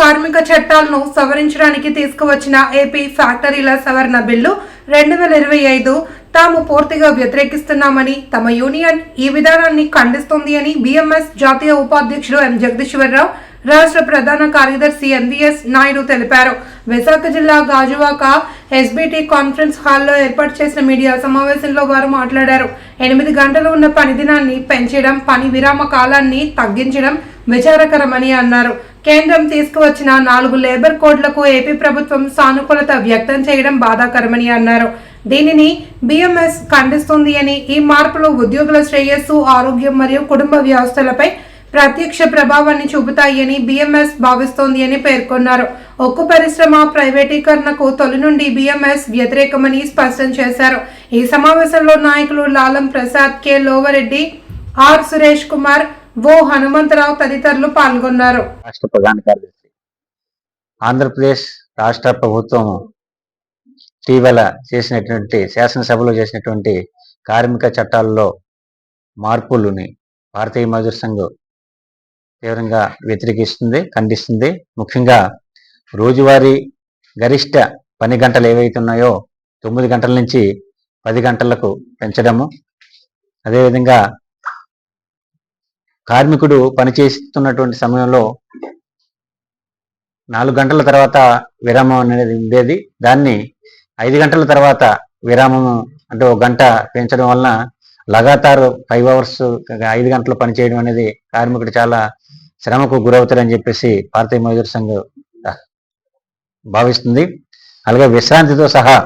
కార్మిక చట్టాలను సవరించడానికి తీసుకువచ్చిన ఏపీ ఫ్యాక్టరీల సవరణ బిల్లు రెండు వేల ఇరవై ఐదు తాము పూర్తిగా వ్యతిరేకిస్తున్నామని తమ యూనియన్ ఈ విధానాన్ని ఖండిస్తోంది అని బీఎంఎస్ జాతీయ ఉపాధ్యక్షుడు ఎం జగదీశ్వరరావు రాష్ట్ర ప్రధాన కార్యదర్శి ఎన్వీఎస్ నాయుడు తెలిపారు. విశాఖ జిల్లా గాజువాక ఎస్బీటీ కాన్ఫరెన్స్ హాల్లో ఏర్పాటు చేసిన మీడియా సమావేశంలో వారు మాట్లాడారు. ఎనిమిది గంటలు ఉన్న పని దినాన్ని పెంచడం పని విరామ కాలాన్ని తగ్గించడం విచారకరమని అన్నారు. కేంద్రం తీసుకువచ్చిన నాలుగు లేబర్ కోడ్లకు ఏపీ ప్రభుత్వం సానుకూలత వ్యక్తం చేయడం బాధాకరమని అన్నారు. దీనిని బిఎంఎస్ ఖండిస్తుంది అని ఈ మార్పులు ఉద్యోగుల శ్రేయస్సు ఆరోగ్యం మరియు కుటుంబ వ్యవస్థలపై ప్రత్యక్ష ప్రభావాన్ని చూపుతాయని బిఎంఎస్ భావిస్తోంది అని పేర్కొన్నారు. ఒక్కు పరిశ్రమ ప్రైవేటీకరణకు తొలి నుండి బిఎంఎస్ వ్యతిరేకమని స్పష్టం చేశారు. ఈ సమావేశంలో నాయకులు Lalam Prasad K Lovareddy R Suresh Kumar O Hanumantharao తదితరులు పాల్గొన్నారు. రాష్ట్ర ప్రధాన కార్యదర్శి ఆంధ్రప్రదేశ్ రాష్ట్ర ప్రభుత్వం ఇటీవల చేసినటువంటి శాసనసభలో చేసినటువంటి కార్మిక చట్టాల్లో మార్పులని భారతీయ మజూర్ సంఘ్ తీవ్రంగా వ్యతిరేకిస్తుంది ఖండిస్తుంది. ముఖ్యంగా రోజువారీ గరిష్ట పని గంటలు ఏవైతే ఉన్నాయో తొమ్మిది గంటల నుంచి పది గంటలకు పెంచడము. అదేవిధంగా కార్మికుడు పనిచేస్తున్నటువంటి సమయంలో నాలుగు గంటల తర్వాత విరామం అనేది ఉండేది. దాన్ని ఐదు గంటల తర్వాత విరామము అంటే ఒక గంట పెంచడం వలన లగాతారు ఫైవ్ అవర్స్ ఐదు గంటలు పనిచేయడం అనేది కార్మికుడు చాలా శ్రమకు గురవుతారని చెప్పేసి భారతీయ మజూర్ సంఘ్ భావిస్తుంది. అలాగే విశ్రాంతితో సహా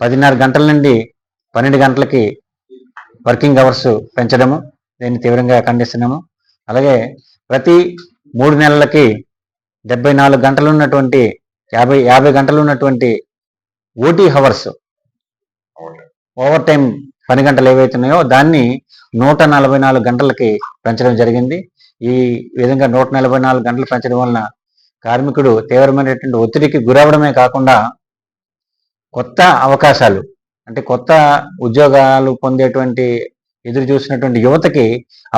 పదిన్నర గంటల నుండి పన్నెండు గంటలకి వర్కింగ్ అవర్స్ పెంచడము దీన్ని తీవ్రంగా ఖండిస్తున్నాము. అలాగే ప్రతి మూడు నెలలకి డెబ్బై నాలుగు గంటలు ఉన్నటువంటి యాభై యాభై గంటలు ఉన్నటువంటి ఓటీ హవర్స్ ఓవర్ టైం పని గంటలు ఏవైతే ఉన్నాయో దాన్ని నూట నలభై నాలుగు గంటలకి పెంచడం జరిగింది. ఈ విధంగా నూట నలభై నాలుగు గంటలు పెంచడం వలన కార్మికుడు తీవ్రమైనటువంటి ఒత్తిడికి గురవడమే కాకుండా కొత్త అవకాశాలు అంటే కొత్త ఉద్యోగాలు పొందేటువంటి ఎదురు చూసినటువంటి యువతకి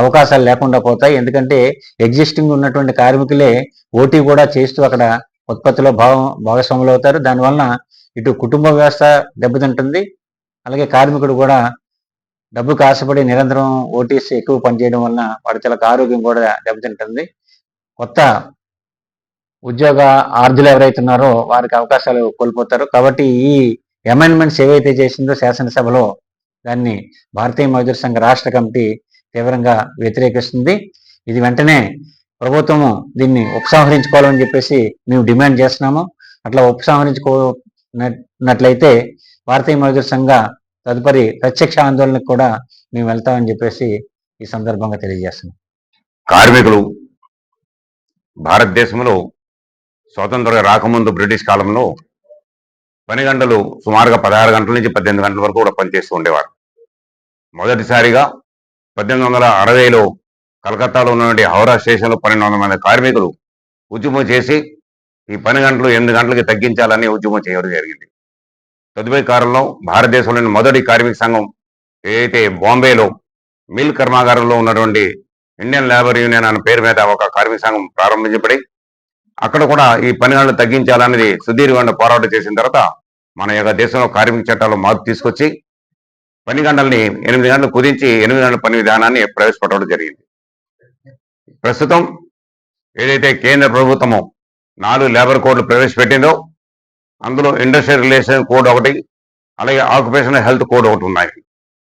అవకాశాలు లేకుండా పోతాయి. ఎందుకంటే ఎగ్జిస్టింగ్ ఉన్నటువంటి కార్మికులే ఓటీ కూడా చేస్తూ అక్కడ ఉత్పత్తిలో భావం భాగస్వాములు అవుతారు. దానివలన ఇటు కుటుంబ వ్యవస్థ దెబ్బతింటుంది. అలాగే కార్మికుడు కూడా డబ్బుకు ఆశపడి నిరంతరం ఓటీస్ ఎక్కువ పనిచేయడం వలన వాడి తలకు ఆరోగ్యం కూడా దెబ్బతింటుంది. కొత్త ఉద్యోగ ఆర్థులు ఎవరైతే ఉన్నారో వారికి అవకాశాలు కోల్పోతారు. కాబట్టి ఈ అమెండ్మెంట్స్ ఏవైతే చేసిందో శాసనసభలో దాన్ని భారతీయ మజూర్ సంఘ రాష్ట్ర కమిటీ తీవ్రంగా వ్యతిరేకిస్తుంది. ఇది వెంటనే ప్రభుత్వము దీన్ని ఉపసంహరించుకోవాలని చెప్పేసి మేము డిమాండ్ చేస్తున్నాము. అట్లా ఉపసంహరించుకోనట్లయితే భారతీయ మజూర్ సంఘ తదుపరి ప్రత్యక్ష ఆందోళనకు కూడా మేము వెళ్తామని చెప్పేసి ఈ సందర్భంగా తెలియజేస్తున్నాం. కార్మికులు భారతదేశంలో స్వాతంత్రం రాకముందు బ్రిటిష్ కాలంలో పని గంటలు సుమారుగా పదహారు గంటల నుంచి పద్దెనిమిది గంటల వరకు కూడా పనిచేస్తూ ఉండేవారు. మొదటిసారిగా పద్దెనిమిది వందల అరవైలో కలకత్తాలో ఉన్నటువంటి హౌరా స్టేషన్లో పన్నెండు వందల మంది కార్మికులు ఉద్యమం చేసి ఈ పని గంటలు ఎనిమిది గంటలకి తగ్గించాలని ఉద్యమం చేయడం జరిగింది. తదుపరి కాలంలో భారతదేశంలోని మొదటి కార్మిక సంఘం ఏదైతే బాంబేలో మిల్ కర్మాగారంలో ఉన్నటువంటి ఇండియన్ లేబర్ యూనియన్ అనే పేరు మీద ఒక కార్మిక సంఘం ప్రారంభించబడి అక్కడ కూడా ఈ పని గంటలు తగ్గించాలనేది సుదీర్ఘంగా పోరాటం చేసిన తర్వాత మన యొక్క దేశంలో కార్మిక చట్టాలు మార్పు తీసుకొచ్చి పని గంటల్ని ఎనిమిది గంటలు కుదించి ఎనిమిది గంటల పని విధానాన్ని ప్రవేశపెట్టడం జరిగింది. ప్రస్తుతం ఏదైతే కేంద్ర ప్రభుత్వము నాలుగు లేబర్ కోడ్లు ప్రవేశపెట్టిందో అందులో ఇండస్ట్రియల్ రిలేషన్ కోడ్ ఒకటి అలాగే ఆక్యుపేషనల్ హెల్త్ కోడ్ ఒకటి ఉన్నాయి.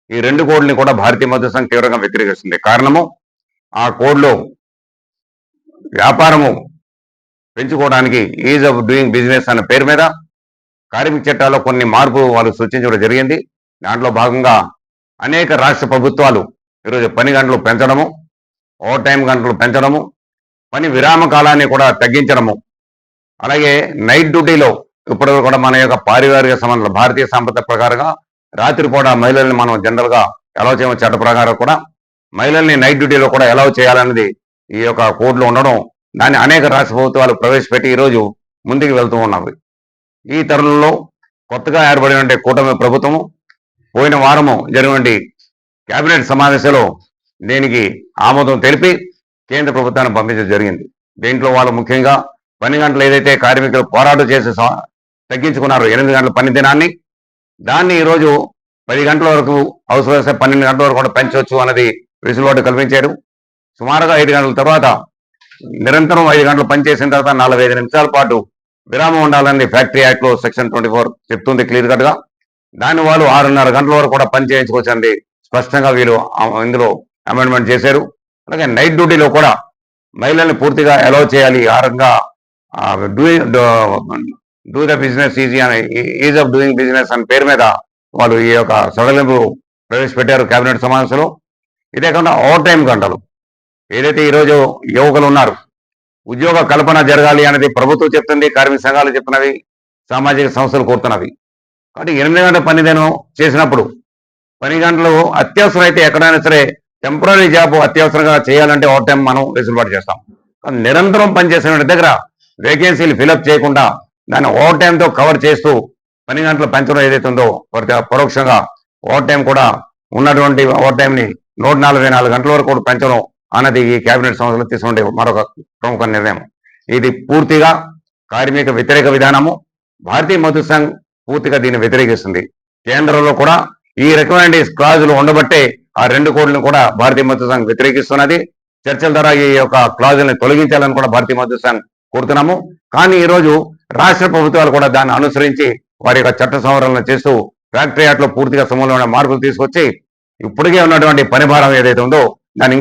ఈ రెండు కోడ్ని కూడా భారతీయ మధ్య సంఘం తీవ్రంగా వ్యతిరేకిస్తుంది. కారణము ఆ కోడ్లో వ్యాపారము పెంచుకోవడానికి ఈజ్ ఆఫ్ డూయింగ్ బిజినెస్ అనే పేరు మీద కార్మిక చట్టాల్లో కొన్ని మార్పు వాళ్ళు సూచించడం జరిగింది. దాంట్లో భాగంగా అనేక రాష్ట్ర ప్రభుత్వాలు ఈరోజు పని గంటలు పెంచడము ఓవర్ టైం గంటలు పెంచడము పని విరామ కాలాన్ని కూడా తగ్గించడము. అలాగే నైట్ డ్యూటీలో ఇప్పుడు కూడా మన యొక్క పారివారిక సంబంధాలు భారతీయ సంపద ప్రకారంగా రాత్రిపూట మహిళల్ని మనం జనరల్గా ఎలా చేయమో చట్ట ప్రకారం కూడా మహిళల్ని నైట్ డ్యూటీలో కూడా ఎలా చేయాలనేది ఈ యొక్క కోడ్లో ఉండడం దాన్ని అనేక రాష్ట్ర ప్రభుత్వాలు ప్రవేశపెట్టి ఈరోజు ముందుకు వెళ్తూ ఉన్నవి. ఈ తరుణంలో కొత్తగా ఏర్పడిన కూటమి ప్రభుత్వము పోయిన వారము జరిగినటువంటి కేబినెట్ సమావేశంలో దీనికి ఆమోదం తెలిపి కేంద్ర ప్రభుత్వాన్ని పంపించడం జరిగింది. దీంట్లో వాళ్ళు ముఖ్యంగా పని గంటలు ఏదైతే కార్మికులు పోరాటం చేసి తగ్గించుకున్నారు ఎనిమిది గంటల పని దినాన్ని దాన్ని ఈరోజు పది గంటల వరకు అవసరం వస్తే పన్నెండు గంటల వరకు కూడా పెంచవచ్చు అన్నది వెసులుబాటు కల్పించారు. సుమారుగా ఐదు గంటల తర్వాత నిరంతరం ఐదు గంటలు పనిచేసిన తర్వాత నలభై ఐదు నిమిషాల పాటు విరామం ఉండాలని ఫ్యాక్టరీ యాక్ట్లో సెక్షన్ ట్వంటీ ఫోర్ చెప్తుంది క్లియర్ కట్గా. దాన్ని వాళ్ళు ఆరున్నర గంటల వరకు కూడా పని చేయించుకోవచ్చండి. స్పష్టంగా వీళ్ళు ఇందులో అమెండ్మెంట్ చేశారు. అలాగే నైట్ డ్యూటీలో కూడా మహిళల్ని పూర్తిగా అలౌ చేయాలి. ఆ రకంగా డూ ద బిజినెస్ ఈజీ అని ఈజ్ ఆఫ్ డూయింగ్ బిజినెస్ అని పేరు మీద వాళ్ళు ఈ యొక్క సడలింపు ప్రవేశపెట్టారు కేబినెట్ సమావేశంలో. ఇదే కాకుండా ఓవర్ టైం గంటలు. ఏదైతే ఈరోజు యువకులు ఉన్నారు ఉద్యోగ కల్పన జరగాలి అనేది ప్రభుత్వం చెప్తుంది కార్మిక సంఘాలు చెప్తున్నవి సామాజిక సంస్థలు కోరుతున్నవి. కాబట్టి ఎనిమిది గంటల పని దినం చేసినప్పుడు పని గంటలు అత్యవసరం అయితే ఎక్కడైనా సరే టెంపరీ జాబ్ అత్యవసరంగా చేయాలంటే ఓవర్ టైం మనం వెసులుబాటు చేస్తాం. నిరంతరం పనిచేసిన దగ్గర వేకెన్సీలు ఫిలప్ చేయకుండా దాన్ని ఓవర్ టైంతో కవర్ చేస్తూ పని గంటలు పెంచడం ఏదైతే ఉందో పరోక్షంగా ఓవర్ టైం కూడా ఉన్నటువంటి ఓవర్ టైంని నూట నలభై నాలుగు గంటల వరకు కూడా పెంచడం అన్నది ఈ కేబినెట్ సంస్థలు తీసుకుంటే మరొక ప్రముఖ నిర్ణయం. ఇది పూర్తిగా కార్మిక వ్యతిరేక విధానము. భారతీయ మధు సంఘ్ పూర్తిగా దీన్ని వ్యతిరేకిస్తుంది. కేంద్రంలో కూడా ఈ రకమైన క్లాజులు ఉండబట్టే ఆ రెండు కోడ్లను కూడా భారతీయ మధు సంఘం వ్యతిరేకిస్తున్నది. చర్చల ద్వారా ఈ యొక్క క్లాజుల్ని తొలగించాలని కూడా భారతీయ మధు సంఘం కోరుతున్నాము. కానీ ఈ రోజు రాష్ట్ర ప్రభుత్వాలు కూడా దాన్ని అనుసరించి వారి యొక్క చట్ట సంవరణ చేస్తూ ఫ్యాక్టరీ యాక్ట్ పూర్తిగా సమూలమైన మార్పులు తీసుకొచ్చి ఇప్పటికే ఉన్నటువంటి పనిభారం ఏదైతే ఉందో